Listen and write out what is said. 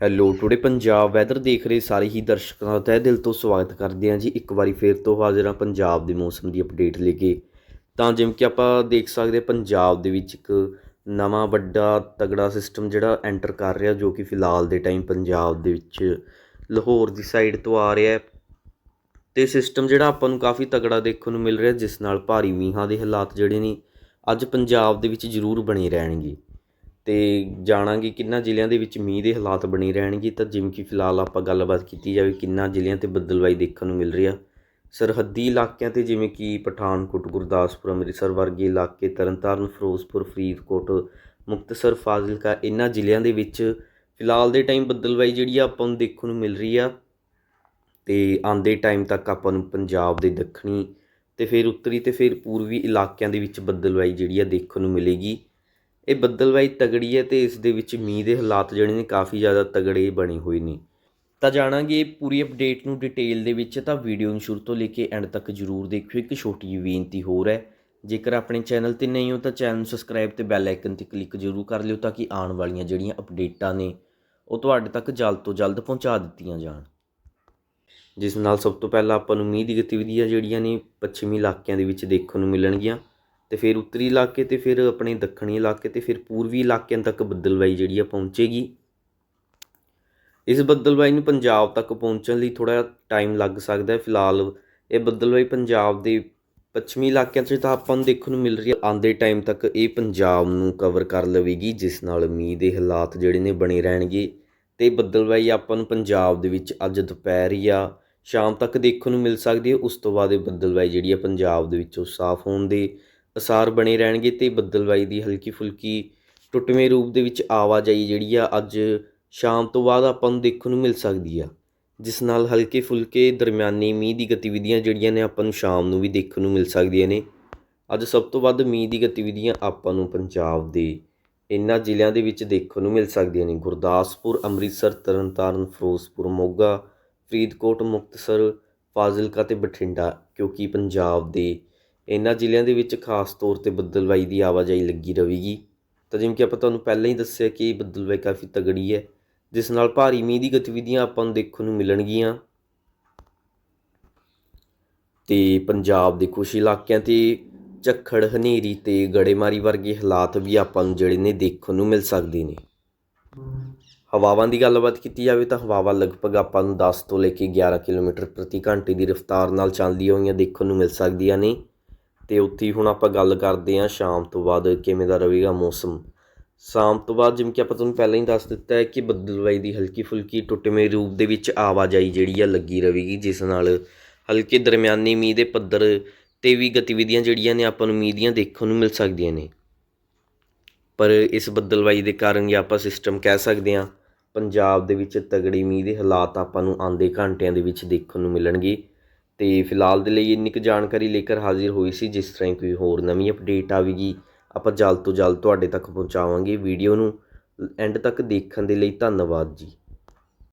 Hello today Punjab weather ਦੇਖ ਰਹੇ ਸਾਰੇ ਹੀ ਦਰਸ਼ਕਾਂ ਦਾ ਤਹਿ ਦਿਲ ਤੋਂ ਸਵਾਗਤ ਕਰਦੇ ਹਾਂ ਜੀ। ਇੱਕ ਵਾਰੀ ਫੇਰ ਤੋਂ ਹਾਜ਼ਰ ਹਾਂ ਪੰਜਾਬ ਦੇ ਮੌਸਮ ਦੀ ਅਪਡੇਟ ਲੈ ਕੇ। ਤਾਂ ਜਿਵੇਂ ਕਿ ਆਪਾਂ ਦੇਖ ਸਕਦੇ ਪੰਜਾਬ ਦੇ ਵਿੱਚ ਇੱਕ ਨਵਾਂ ਵੱਡਾ ਤਗੜਾ ਸਿਸਟਮ ਜਿਹੜਾ ਐਂਟਰ ਕਰ ਰਿਹਾ ਜੋ ਕਿ ਫਿਲਹਾਲ ਦੇ ਟਾਈਮ ਪੰਜਾਬ ਦੇ ਵਿੱਚ ਲਾਹੌਰ ਦੀ ਸਾਈਡ ਤੋਂ ਆ ਰਿਹਾ ਹੈ। ਤੇ ਸਿਸਟਮ ਜਿਹੜਾ ਆਪਾਂ ਨੂੰ ਕਾਫੀ ਤਗੜਾ ਦੇਖਣ ਨੂੰ ਮਿਲ ਰਿਹਾ, ਜਿਸ ਨਾਲ ਭਾਰੀ ਮੀਂਹਾਂ ਦੇ ਹਾਲਾਤ ਜਿਹੜੇ ਨੇ ਅੱਜ ਪੰਜਾਬ ਦੇ ਵਿੱਚ ਜ਼ਰੂਰ ਬਣੇ ਰਹਿਣਗੇ। ਅਤੇ ਜਾਣਾਂਗੇ ਕਿੰਨਾ ਜ਼ਿਲ੍ਹਿਆਂ ਦੇ ਵਿੱਚ ਮੀਂਹ ਦੇ ਹਾਲਾਤ ਬਣੇ ਰਹਿਣਗੇ। ਤਾਂ ਜਿਵੇਂ ਕਿ ਫਿਲਹਾਲ ਆਪਾਂ ਗੱਲਬਾਤ ਕੀਤੀ ਜਾਵੇ ਕਿੰਨਾ ਜ਼ਿਲ੍ਹਿਆਂ ਤੇ ਬੱਦਲਵਾਈ ਦੇਖਣ ਨੂੰ ਮਿਲ ਰਹੀ ਆ। ਸਰਹੱਦੀ ਇਲਾਕਿਆਂ ਤੇ ਜਿਵੇਂ ਕਿ ਪਠਾਨਕੋਟ, ਗੁਰਦਾਸਪੁਰ, ਅੰਮ੍ਰਿਤਸਰ ਵਰਗੇ ਇਲਾਕੇ ਤਰਨਤਾਰਨ, ਫਿਰੋਜ਼ਪੁਰ, ਫਰੀਦਕੋਟ, ਮੁਕਤਸਰ, ਫਾਜ਼ਿਲਕਾ ਇਹਨਾਂ ਜ਼ਿਲ੍ਹਿਆਂ ਦੇ ਵਿੱਚ ਫਿਲਹਾਲ ਦੇ ਟਾਈਮ ਬੱਦਲਵਾਈ ਜਿਹੜੀ ਆ ਆਪਾਂ ਨੂੰ ਦੇਖਣ ਨੂੰ ਮਿਲ ਰਹੀ ਆ। ਤੇ ਆਂਦੇ ਟਾਈਮ ਤੱਕ ਆਪਾਂ ਨੂੰ ਪੰਜਾਬ ਦੇ ਦੱਖਣੀ ਤੇ ਫਿਰ ਉੱਤਰੀ ਤੇ ਫਿਰ ਪੂਰਬੀ ਇਲਾਕਿਆਂ ਦੇ ਵਿੱਚ ਬੱਦਲਵਾਈ ਜਿਹੜੀ ਆ ਦੇਖਣ ਨੂੰ ਮਿਲੇਗੀ। ਇਹ ਬੱਦਲਵਾਈ ਤਗੜੀ ਹੈ ਤੇ ਇਸ ਦੇ ਵਿੱਚ ਮੀਂਹ ਦੇ ਹਾਲਾਤ ਜਿਹੜੇ ਨੇ ਕਾਫੀ ਜ਼ਿਆਦਾ ਤਗੜੇ ਬਣੇ ਹੋਏ ਨੇ। ਤਾਂ ਜਾਣਾਂਗੇ ਪੂਰੀ ਅਪਡੇਟ ਨੂੰ ਡਿਟੇਲ ਦੇ ਵਿੱਚ, ਤਾਂ ਵੀਡੀਓ ਨੂੰ ਸ਼ੁਰੂ ਤੋਂ ਲੈ ਕੇ ਐਂਡ ਤੱਕ ਜਰੂਰ ਦੇਖਿਓ। ਇੱਕ ਛੋਟੀ ਜਿਹੀ ਬੇਨਤੀ ਹੋਰ ਹੈ, ਜੇਕਰ ਆਪਣੇ ਚੈਨਲ ਤੇ ਨਹੀਂ ਹੋ ਤਾਂ ਚੈਨਲ ਨੂੰ ਸਬਸਕ੍ਰਾਈਬ ਤੇ ਬੈਲ ਆਈਕਨ ਤੇ ਕਲਿੱਕ ਜਰੂਰ ਕਰ ਲਿਓ ਤਾਂ ਕਿ ਆਉਣ ਵਾਲੀਆਂ ਜਿਹੜੀਆਂ ਅਪਡੇਟਾਂ ਨੇ, ਉਹ ਤੁਹਾਡੇ ਤੱਕ ਜਲਦ ਤੋਂ ਜਲਦ ਪਹੁੰਚਾ ਦਿੱਤੀਆਂ ਜਾਣ। ਜਿਸ ਨਾਲ ਸਭ ਤੋਂ ਪਹਿਲਾਂ ਆਪਾਂ ਨੂੰ ਮੀਂਹ ਦੀ ਗਤੀਵਿਧੀਆਂ ਜਿਹੜੀਆਂ ਨੇ ਪੱਛਮੀ ਇਲਾਕਿਆਂ ਦੇ ਵਿੱਚ ਦੇਖਣ ਨੂੰ ਮਿਲਣਗੀਆਂ। ਅਤੇ ਫਿਰ ਉੱਤਰੀ ਇਲਾਕੇ ਅਤੇ ਫਿਰ ਆਪਣੇ ਦੱਖਣੀ ਇਲਾਕੇ ਅਤੇ ਫਿਰ ਪੂਰਬੀ ਇਲਾਕਿਆਂ ਤੱਕ ਬੱਦਲਵਾਈ ਜਿਹੜੀ ਆ ਪਹੁੰਚੇਗੀ। ਇਸ ਬੱਦਲਵਾਈ ਨੂੰ ਪੰਜਾਬ ਤੱਕ ਪਹੁੰਚਣ ਲਈ ਥੋੜਾ ਟਾਈਮ ਲੱਗ ਸਕਦਾ ਹੈ ਫਿਲਹਾਲ। ਇਹ ਬੱਦਲਵਾਈ ਪੰਜਾਬ ਦੇ ਪੱਛਮੀ ਇਲਾਕਿਆਂ 'ਚ ਤਾਂ ਆਪਾਂ ਨੂੰ ਦੇਖਣ ਨੂੰ ਮਿਲ ਰਹੀ ਹੈ ਆਂਦੇ ਟਾਈਮ ਤੱਕ ਇਹ ਪੰਜਾਬ ਨੂੰ ਕਵਰ ਕਰ ਲਵੇਗੀ, ਜਿਸ ਨਾਲ ਮੀਂਹ ਦੇ ਹਾਲਾਤ ਜਿਹੜੇ ਨੇ ਬਣੇ ਰਹਿਣਗੇ। ਤੇ ਬੱਦਲਵਾਈ ਆਪਾਂ ਨੂੰ ਪੰਜਾਬ ਦੇ ਵਿੱਚ ਅੱਜ ਦੁਪਹਿਰ ਜਾਂ ਸ਼ਾਮ ਤੱਕ ਦੇਖਣ ਨੂੰ ਮਿਲ ਸਕਦੀ ਹੈ ਉਸ ਤੋਂ ਬਾਅਦ ਇਹ ਬੱਦਲਵਾਈ ਜਿਹੜੀ ਹੈ ਪੰਜਾਬ ਦੇ ਵਿੱਚੋਂ ਸਾਫ਼ ਹੋਣ ਦੇ ਅਸਾਰ ਬਣੇ ਰਹਿਣਗੇ ਅਤੇ ਬੱਦਲਵਾਈ ਦੀ ਹਲਕੀ ਫੁਲਕੀ ਟੁੱਟਵੇਂ ਰੂਪ ਦੇ ਵਿੱਚ ਆਵਾਜਾਈ ਜਿਹੜੀ ਆ ਅੱਜ ਸ਼ਾਮ ਤੋਂ ਬਾਅਦ ਆਪਾਂ ਨੂੰ ਦੇਖਣ ਨੂੰ ਮਿਲ ਸਕਦੀ ਆ, ਜਿਸ ਨਾਲ ਹਲਕੇ ਫੁਲਕੇ ਦਰਮਿਆਨੀ ਮੀਂਹ ਦੀ ਗਤੀਵਿਧੀਆਂ ਜਿਹੜੀਆਂ ਨੇ ਆਪਾਂ ਨੂੰ ਸ਼ਾਮ ਨੂੰ ਵੀ ਦੇਖਣ ਨੂੰ ਮਿਲ ਸਕਦੀਆਂ ਨੇ। ਅੱਜ ਸਭ ਤੋਂ ਵੱਧ ਮੀਂਹ ਦੀ ਗਤੀਵਿਧੀਆਂ ਆਪਾਂ ਨੂੰ ਪੰਜਾਬ ਦੇ ਇਹਨਾਂ ਜ਼ਿਲ੍ਹਿਆਂ ਦੇ ਵਿੱਚ ਦੇਖਣ ਨੂੰ ਮਿਲ ਸਕਦੀਆਂ ਨੇ। ਗੁਰਦਾਸਪੁਰ, ਅੰਮ੍ਰਿਤਸਰ, ਤਰਨਤਾਰਨ, ਫਿਰੋਜ਼ਪੁਰ, ਮੋਗਾ, ਫਰੀਦਕੋਟ, ਮੁਕਤਸਰ, ਫਾਜ਼ਿਲਕਾ ਅਤੇ ਬਠਿੰਡਾ, ਕਿਉਂਕਿ ਪੰਜਾਬ ਦੇ ਇਹਨਾਂ ਜ਼ਿਲ੍ਹਿਆਂ ਦੇ ਵਿੱਚ ਖਾਸ ਤੌਰ ਤੇ ਬੱਦਲਵਾਈ ਦੀ ਆਵਾਜਾਈ ਲੱਗੀ ਰਹੇਗੀ। ਤਾਂ ਜਿਵੇਂ ਕਿ ਆਪਾਂ ਤੁਹਾਨੂੰ ਪਹਿਲਾਂ ਹੀ ਦੱਸਿਆ ਕਿ ਬੱਦਲਵਾਈ ਕਾਫੀ ਤਗੜੀ ਹੈ, ਜਿਸ ਨਾਲ ਭਾਰੀ ਮੀਂਹ ਦੀ ਗਤੀਵਿਧੀਆਂ ਆਪਾਂ ਨੂੰ ਦੇਖਣ ਨੂੰ ਮਿਲਣਗੀਆਂ। ਤੇ ਪੰਜਾਬ ਦੇ ਕੁਝ ਇਲਾਕਿਆਂ ਤੇ ਝੱਖੜ, ਹਨੇਰੀ ਤੇ ਗੜੇਮਾਰੀ ਵਰਗੇ ਹਾਲਾਤ ਵੀ ਆਪਾਂ ਨੂੰ ਜਿਹੜੇ ਨੇ ਦੇਖਣ ਨੂੰ ਮਿਲ ਸਕਦੇ ਨੇ। ਹਵਾਵਾਂ ਦੀ ਗੱਲਬਾਤ ਕੀਤੀ ਜਾਵੇ ਤਾਂ ਹਵਾਵਾਂ ਲਗਭਗ ਆਪਾਂ ਨੂੰ 10 ਤੋਂ ਲੈ ਕੇ 11 ਕਿਲੋਮੀਟਰ ਪ੍ਰਤੀ ਘੰਟੇ ਦੀ ਰਫ਼ਤਾਰ ਨਾਲ ਚੱਲਦੀਆਂ ਹੋਈਆਂ ਦੇਖਣ ਨੂੰ ਮਿਲ ਸਕਦੀਆਂ ਨੇ। ਅਤੇ ਉੱਥੇ ਹੁਣ ਆਪਾਂ ਗੱਲ ਕਰਦੇ ਹਾਂ ਸ਼ਾਮ ਤੋਂ ਬਾਅਦ ਕਿਵੇਂ ਦਾ ਰਹੇਗਾ ਮੌਸਮ। ਸ਼ਾਮ ਤੋਂ ਬਾਅਦ ਜਿਵੇਂ ਕਿ ਆਪਾਂ ਤੁਹਾਨੂੰ ਪਹਿਲਾਂ ਹੀ ਦੱਸ ਦਿੱਤਾ ਹੈ ਕਿ ਬੱਦਲਵਾਈ ਦੀ ਹਲਕੀ ਫੁਲਕੀ ਟੁੱਟਵੇਂ ਰੂਪ ਦੇ ਵਿੱਚ ਆਵਾਜਾਈ ਜਿਹੜੀ ਆ ਲੱਗੀ ਰਹੇਗੀ, ਜਿਸ ਨਾਲ ਹਲਕੇ ਦਰਮਿਆਨੀ ਮੀਂਹ ਦੇ ਪੱਧਰ ਤੇ ਵੀ ਗਤੀਵਿਧੀਆਂ ਜਿਹੜੀਆਂ ਨੇ ਆਪਾਂ ਨੂੰ ਮੀਂਹ ਦੀਆਂ ਦੇਖਣ ਨੂੰ ਮਿਲ ਸਕਦੀਆਂ ਨੇ। ਪਰ ਇਸ ਬੱਦਲਵਾਈ ਦੇ ਕਾਰਨ ਜਾਂ ਆਪਾਂ ਸਿਸਟਮ ਕਹਿ ਸਕਦੇ ਹਾਂ, ਪੰਜਾਬ ਦੇ ਵਿੱਚ ਤਗੜੀ ਮੀਂਹ ਦੇ ਹਾਲਾਤ ਆਪਾਂ ਨੂੰ ਆਉਂਦੇ ਘੰਟਿਆਂ ਦੇ ਵਿੱਚ ਦੇਖਣ ਨੂੰ ਮਿਲਣਗੇ। ਅਤੇ ਫਿਲਹਾਲ ਦੇ ਲਈ ਇੰਨੀ ਕੁ ਜਾਣਕਾਰੀ ਲੇਕਰ ਹਾਜ਼ਰ ਹੋਈ ਸੀ, ਜਿਸ ਤਰ੍ਹਾਂ ਕੋਈ ਹੋਰ ਨਵੀਂ ਅਪਡੇਟ ਆਵੇਗੀ, ਆਪਾਂ ਜਲਦ ਤੋਂ ਜਲਦ ਤੁਹਾਡੇ ਤੱਕ ਪਹੁੰਚਾਵਾਂਗੇ ਵੀਡੀਓ ਨੂੰ। ਐਂਡ ਤੱਕ ਦੇਖਣ ਦੇ ਲਈ ਧੰਨਵਾਦ ਜੀ।